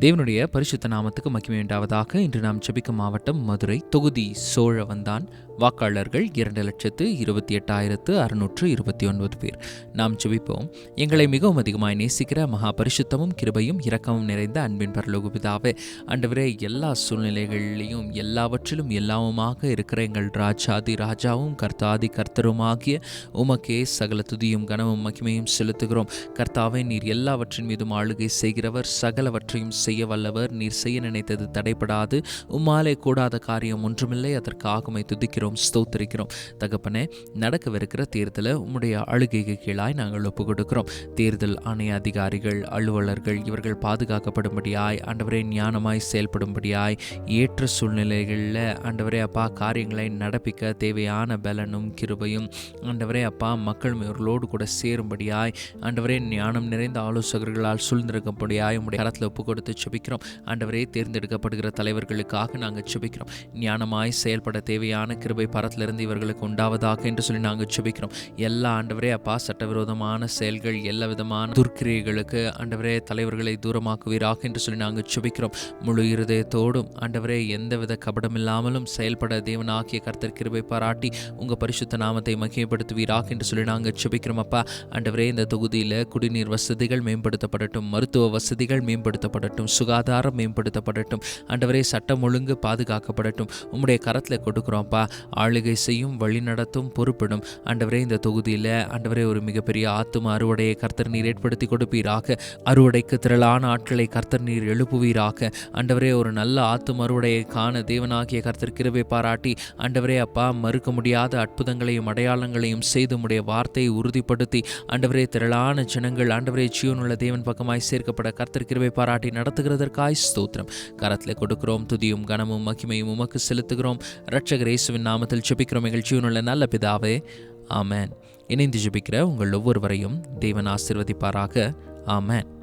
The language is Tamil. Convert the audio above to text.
தேவனுடைய பரிசுத்த நாமத்துக்கு மகிமையுண்டாவதாக இன்று நாம் செபிக்கும் மாவட்டம் மதுரை தொகுதி சோழவந்தான். வாக்காளர்கள் இரண்டு லட்சத்து இருபத்தி எட்டாயிரத்து அறுநூற்று இருபத்தி ஒன்பது பேர். நாம் செபிப்போம் எங்களை மிகவும் அதிகமாய் நேசிக்கிற மகா பரிசுத்தமும் கிருபையும் இரக்கமும் நிறைந்த அன்பின் பரலோகுபிதாவே பிதாவே எல்லா சூழ்நிலைகளிலும் எல்லாவற்றிலும் எல்லாமுமாக இருக்கிற எங்கள் ராஜாதி ராஜாவும் கர்த்தாதி கர்த்தருமாகிய உமக்கே சகல துதியும் கனமும் மகிமையும் செலுத்துகிறோம். கர்த்தாவே நீர் எல்லாவற்றின் மீதும் ஆளுகை செய்கிறவர் சகலவற்றையும் செய்ய வல்லவர் நீர் செய்ய நினைத்தது தடைபடாது. உம்மாலே கூடாத காரியம் ஒன்றுமில்லை. அதற்கு ஆகுமை துதிக்கிறோம் ஸ்தோத்திரிக்கிறோம். தகப்பனே நடக்கவிருக்கிற தேர்தலை உம்முடைய அழுகைக்கு கீழாய் நாங்கள் ஒப்பு கொடுக்கிறோம் தேர்தல் ஆணைய அதிகாரிகள் அலுவலர்கள் இவர்கள் பாதுகாக்கப்படும்படியாய் ஆண்டவரே ஞானமாய் செயல்படும்படியாய் ஏற்ற சூழ்நிலைகளில் ஆண்டவரே அப்பா காரியங்களை நடப்பிக்க தேவையான பலனும் கிருபையும் ஆண்டவரே அப்பா மக்கள் இவர்களோடு கூட சேரும்படியாய் ஆண்டவரே ஞானம் நிறைந்த ஆலோசகர்களால் சூழ்ந்திருக்கும்படியாய் உம்முடைய இடத்துல ஒப்பு கொடுத்து செபிக்கிறோம். ஆண்டவரே தேர்ந்தெடுக்கப்படுகிற தலைவர்களுக்காக நாங்கள் செபிக்கிறோம். ஞானமாய் செயல்பட தேவையான கிருபை பரத்திலிருந்து இவர்களுக்கு உண்டாவதாக என்று சொல்லி நாங்கள் செபிக்கிறோம். எல்லா ஆண்டவரே அப்பா சட்டவிரோதமான செயல்கள் எல்லா விதமான துர்க்கிரியைகளுக்கு ஆண்டவரே தலைவர்களை தூரமாக்குவீராக என்று சொல்லி நாங்கள் செபிக்கிறோம். முழு இருதயத்தோடும் ஆண்டவரே எந்தவித கபடமில்லாமலும் செயல்பட தேவனாகிய கர்த்தர் கிருபை பாராட்டி உங்கள் பரிசுத்த நாமத்தை மகிமைப்படுத்துவீராக என்று சொல்லி நாங்கள் செபிக்கிறோம் அப்பா. ஆண்டவரே இந்த தொகுதியில் குடிநீர் வசதிகள் மேம்படுத்தப்படட்டும் மருத்துவ வசதிகள் மேம்படுத்தப்படட்டும் சுகாதாரம் மேம்படுத்தப்படட்டும். ஆண்டவரே சட்டம் ஒழுங்கு பாதுகாக்கப்படட்டும். உம்முடைய கரத்தில் கொடுக்குறோம்ப்பா. ஆளுகை செய்யும் வழிநடத்தும் பொறுப்பிடும். ஆண்டவரே இந்த தொகுதியில் ஆண்டவரே ஒரு மிகப்பெரிய ஆத்தும அறுவடையை கர்த்தர் நீர் ஏற்படுத்தி கொடுப்பீராக. அறுவடைக்கு திரளான ஆட்களை கர்த்தர் நீர் எழுப்புவீராக. ஆண்டவரே ஒரு நல்ல ஆத்தும அறுவடையை காண தேவனாகிய கர்த்தர் கிருவை பாராட்டி. ஆண்டவரே அப்பா மறுக்க முடியாத அற்புதங்களையும் அடையாளங்களையும் செய்து உடைய வார்த்தையை உறுதிப்படுத்தி. ஆண்டவரே திரளான ஜனங்கள் ஆண்டவரே ஜீவனுள்ள தேவன் பக்கமாய் சேர்க்கப்பட கர்த்தர் கிருவை பாராட்டி நடத்த நடத்துகிறதற்காய் ஸ்தோத்திரம். கரத்தில் கொடுக்கிறோம் துதியும் கனமும் மகிமையும் உமக்கு செலுத்துகிறோம். ரட்சகர் இயேசுவின் நாமத்தில் செபிக்கிறோம் எங்கள் ஜீவனுள்ள நல்ல பிதாவே. ஆமேன். இணைந்து ஜெபிக்கிற உங்கள் ஒவ்வொருவரையும் தேவன் ஆசிர்வதிப்பாராக. ஆமேன்.